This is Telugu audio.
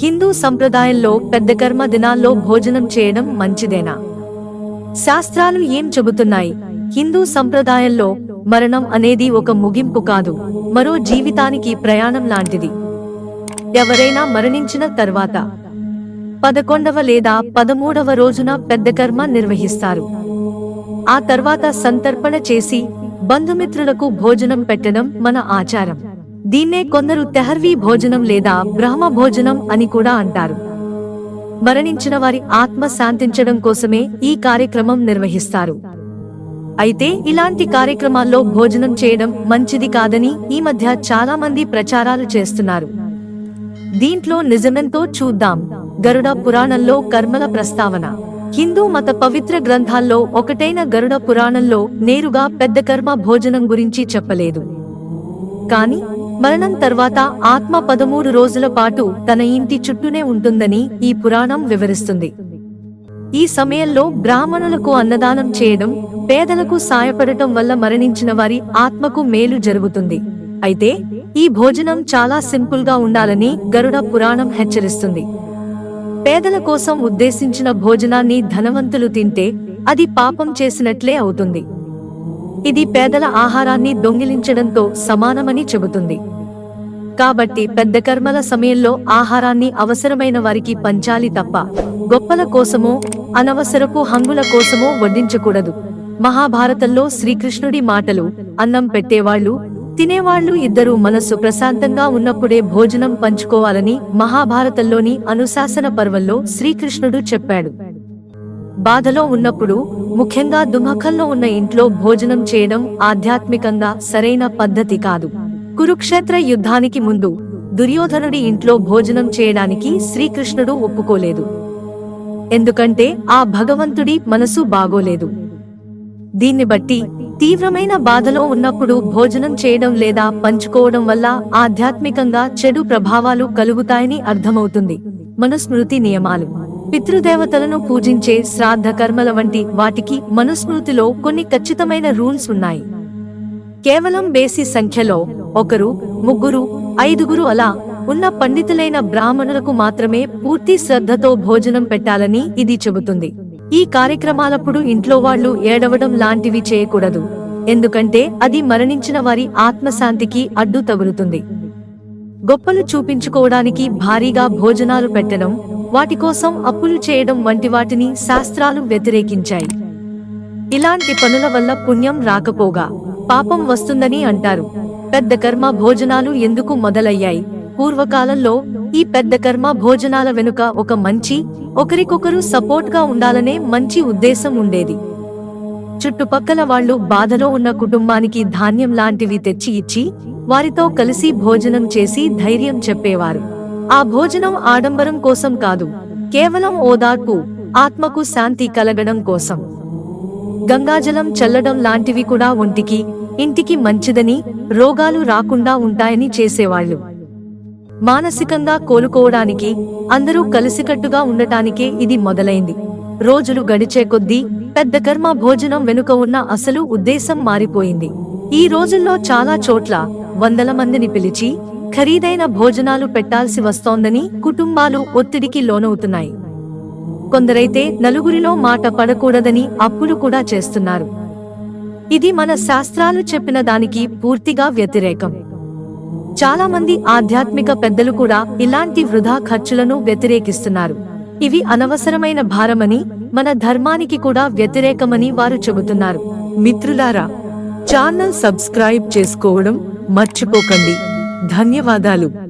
హిందూ సంప్రదాయంలో పెద్ద కర్మ దినాల్లో భోజనం చేయడం మంచిదేనా? శాస్త్రాలు ఏం చెబుతున్నాయి? హిందూ సంప్రదాయంలో మరణం అనేది ఒక ముగింపు కాదు మరో జీవితానికి ప్రయాణం లాంటిది. ఎవరైనా మరణించిన తర్వాత పదకొండవ లేదా పదమూడవ రోజున పెద్ద కర్మ నిర్వహిస్తారు. ఆ తర్వాత సంతర్పణ చేసి బంధుమిత్రులకు భోజనం పెట్టడం మన ఆచారం. దీన్నే కొందరు తెహర్వీ భోజనం లేదా బ్రహ్మ భోజనం అని కూడా అంటారు. మరణించిన వారి ఆత్మ శాంతించడం కోసమే ఈ కార్యక్రమం నిర్వహిస్తారు. అయితే ఇలాంటి కార్యక్రమాల్లో భోజనం చేయడం మంచిది కాదని ఈ మధ్య చాలా మంది ప్రచారాలు చేస్తున్నారు. దీంట్లో నిజమెంతో చూద్దాం. గరుడ పురాణంలో కర్మల ప్రస్తావన. హిందూ మత పవిత్ర గ్రంథాల్లో ఒకటైన గరుడ పురాణంలో నేరుగా పెద్ద కర్మ భోజనం గురించి చెప్పలేదు. కానీ మరణం తర్వాత ఆత్మ పదమూడు రోజుల పాటు తన ఇంటి చుట్టూనే ఉంటుందని ఈ పురాణం వివరిస్తుంది. ఈ సమయంలో బ్రాహ్మణులకు అన్నదానం చేయడం పేదలకు సాయపడటం వల్ల మరణించిన వారి ఆత్మకు మేలు జరుగుతుంది. అయితే ఈ భోజనం చాలా సింపుల్గా ఉండాలని గరుడ పురాణం హెచ్చరిస్తుంది. పేదల కోసం ఉద్దేశించిన భోజనాన్ని ధనవంతులు తింటే అది పాపం చేసినట్లే అవుతుంది. ఇది పేదల ఆహారాన్ని దొంగిలించడంతో సమానమని చెబుతుంది. కాబట్టి పెద్ద కర్మల సమయంలో ఆహారాన్ని అవసరమైన వారికి పంచాలి తప్ప గొప్పల కోసమో అనవసరపు హంగుల కోసమో వడ్డించకూడదు. మహాభారతంలో శ్రీకృష్ణుడి మాటలు అన్నం పెట్టేవాళ్ళు తినేవాళ్ళు ఇద్దరు మనస్సు ప్రశాంతంగా ఉన్నప్పుడే భోజనం పంచుకోవాలని మహాభారతంలోని అనుశాసన పర్వంలో శ్రీకృష్ణుడు చెప్పాడు. బాధలో ఉన్నప్పుడు ముఖ్యంగా దుమఖంలో ఉన్న ఇంట్లో భోజనం చేయడం ఆధ్యాత్మికంగా సరైన పద్ధతి కాదు. కురుక్షేత్ర యుద్ధానికి ముందు దుర్యోధనుడి ఇంట్లో భోజనం చేయడానికి శ్రీకృష్ణుడు ఒప్పుకోలేదు. ఎందుకంటే ఆ భగవంతుడి మనసు బాగోలేదు. దీన్ని బట్టి తీవ్రమైన బాధలో ఉన్నప్పుడు భోజనం చేయడం లేదా పంచుకోవడం వల్ల ఆధ్యాత్మికంగా చెడు ప్రభావాలు కలుగుతాయని అర్థమవుతుంది. మనుస్మృతి నియమాలు. పితృదేవతలను పూజించే శ్రాద్ధ కర్మల వంటి వాటికి మనుస్మృతిలో కొన్ని ఖచ్చితమైన రూల్స్ ఉన్నాయి. కేవలం బేసి సంఖ్యలో ఒకరు ముగ్గురు ఐదుగురు అలా ఉన్న పండితులైన బ్రాహ్మణులకు మాత్రమే పూర్తి శ్రద్ధతో భోజనం పెట్టాలని ఇది చెబుతుంది. ఈ కార్యక్రమాలప్పుడు ఇంట్లో వాళ్ళు ఏడవడం లాంటివి చేయకూడదు. ఎందుకంటే అది మరణించిన వారి ఆత్మశాంతికి అడ్డు తగులుతుంది. గొప్పలు చూపించుకోవడానికి భారీగా భోజనాలు పెట్టడం వాటి కోసం అప్పులు చేయడం వంటి వాటిని శాస్త్రాలు వ్యతిరేకించాయి. ఇలాంటి పనుల వల్ల పుణ్యం రాకపోగా పాపం వస్తుందని అంటారు. పెద్ద కర్మ భోజనాలు ఎందుకు మొదలయ్యాయి? పూర్వకాలంలో ఈ పెద్ద కర్మ భోజనాల వెనుక ఒక మంచి ఒకరికొకరు సపోర్ట్గా ఉండాలనే మంచి ఉద్దేశం ఉండేది. చుట్టుపక్కల వాళ్ళు బాధలో ఉన్న కుటుంబానికి ధాన్యం లాంటివి తెచ్చి ఇచ్చి వారితో కలిసి భోజనం చేసి ధైర్యం చెప్పేవారు. ఆ భోజనం ఆడంబరం కోసం కాదు కేవలం ఓదార్పు ఆత్మకు శాంతి కలగడం కోసం. గంగాజలం చల్లడం లాంటివి కూడా ఒంటికి ఇంటికి మంచిదని రోగాలు రాకుండా ఉంటాయని చేసేవాళ్ళు. మానసికంగా కోలుకోవడానికి అందరూ కలిసికట్టుగా ఉండటానికే ఇది మొదలైంది. రోజులు గడిచే కొద్దీ పెద్ద కర్మ భోజనం వెనుక ఉన్న అసలు ఉద్దేశం మారిపోయింది. ఈ రోజుల్లో చాలా చోట్ల వందల మందిని పిలిచి ఖరీదైన భోజనాలు పెట్టాల్సి వస్తోందని కుటుంబాలు ఒత్తిడికి లోనవుతున్నాయి. కొందరైతే నలుగురిలో మాట పడకూడదని అప్పులు కూడా చేస్తున్నారు. ఇది మన శాస్త్రాలు చెప్పిన దానికి పూర్తిగా వ్యతిరేకం. చాలా మంది ఆధ్యాత్మిక పెద్దలు కూడా ఇలాంటి వృధా ఖర్చులను వ్యతిరేకిస్తున్నారు. ఇవి అనవసరమైన భారమని మన ధర్మానికి కూడా వ్యతిరేకమని వారు చెబుతున్నారు. మిత్రులారా ఛానల్ సబ్స్క్రైబ్ చేసుకోవడం మర్చిపోకండి. ధన్యవాదాలు.